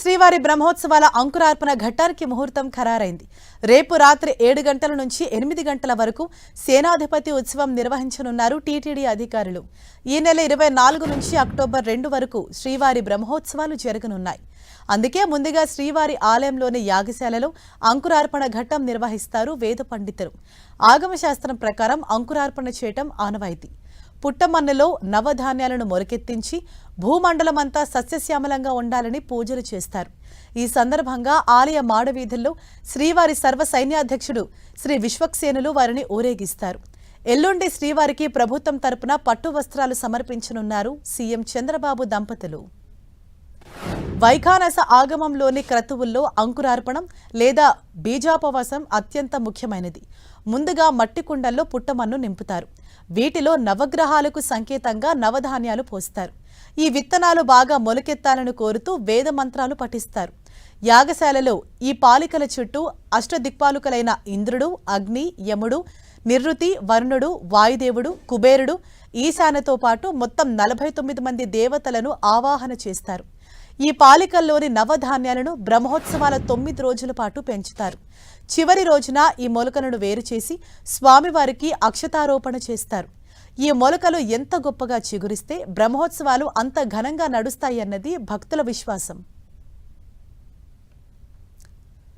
శ్రీవారి బ్రహ్మోత్సవాల అంకురార్పణ ఘట్టానికి ముహూర్తం ఖరారైంది. రేపు రాత్రి ఏడు గంటల నుంచి ఎనిమిది గంటల వరకు సేనాధిపతి ఉత్సవం నిర్వహించనున్నారు టీటీడీ అధికారులు. ఈ నెల ఇరవై నాలుగు నుంచి అక్టోబర్ రెండు వరకు శ్రీవారి బ్రహ్మోత్సవాలు జరగనున్నాయి. అందుకే ముందుగా శ్రీవారి ఆలయంలోని యాగశాలలో అంకురార్పణ ఘట్టం నిర్వహిస్తారు వేద పండితులు. ఆగమశాస్త్రం ప్రకారం అంకురార్పణ చేయటం ఆనవాయితీ. పుట్టమన్నులో నవధాన్యాలను మొరకెత్తించి భూమండలమంతా సస్యశ్యామలంగా ఉండాలని పూజలు చేస్తారు. ఈ సందర్భంగా ఆలయ మాడవీధుల్లో శ్రీవారి సర్వ సైన్యాధ్యక్షుడు శ్రీ విశ్వక్సేనులు వారిని ఊరేగిస్తారు. ఎల్లుండి శ్రీవారికి ప్రభుత్వం తరపున పట్టు వస్త్రాలు సమర్పించనున్నారు సీఎం చంద్రబాబు దంపతులు. వైఖానస ఆగమంలోని క్రతువుల్లో అంకురార్పణం లేదా బీజాపవాసం అత్యంత ముఖ్యమైనది. ముందుగా మట్టి కుండల్లో పుట్టమన్ను నింపుతారు. వీటిలో నవగ్రహాలకు సంకేతంగా నవధాన్యాలు పోస్తారు. ఈ విత్తనాలు బాగా మొలకెత్తాలని కోరుతూ వేద మంత్రాలు పఠిస్తారు. యాగశాలలో ఈ పాలికల చుట్టూ అష్టదిక్పాలుకలైన ఇంద్రుడు అగ్ని యముడు నిర్రుతి వరుణుడు వాయుదేవుడు కుబేరుడు ఈశానతో పాటు మొత్తం నలభై తొమ్మిది మంది దేవతలను ఆవాహన చేస్తారు. ఈ పాలికల్లోని నవధాన్యాలను బ్రహ్మోత్సవాల తొమ్మిది రోజుల పాటు పెంచుతారు. చివరి రోజున ఈ మొలకలను వేరు చేసి స్వామివారికి అక్షతారోపణ చేస్తారు. ఈ మొలకలు ఎంత గొప్పగా చిగురిస్తే బ్రహ్మోత్సవాలు అంత ఘనంగా నడుస్తాయన్నది భక్తుల విశ్వాసం.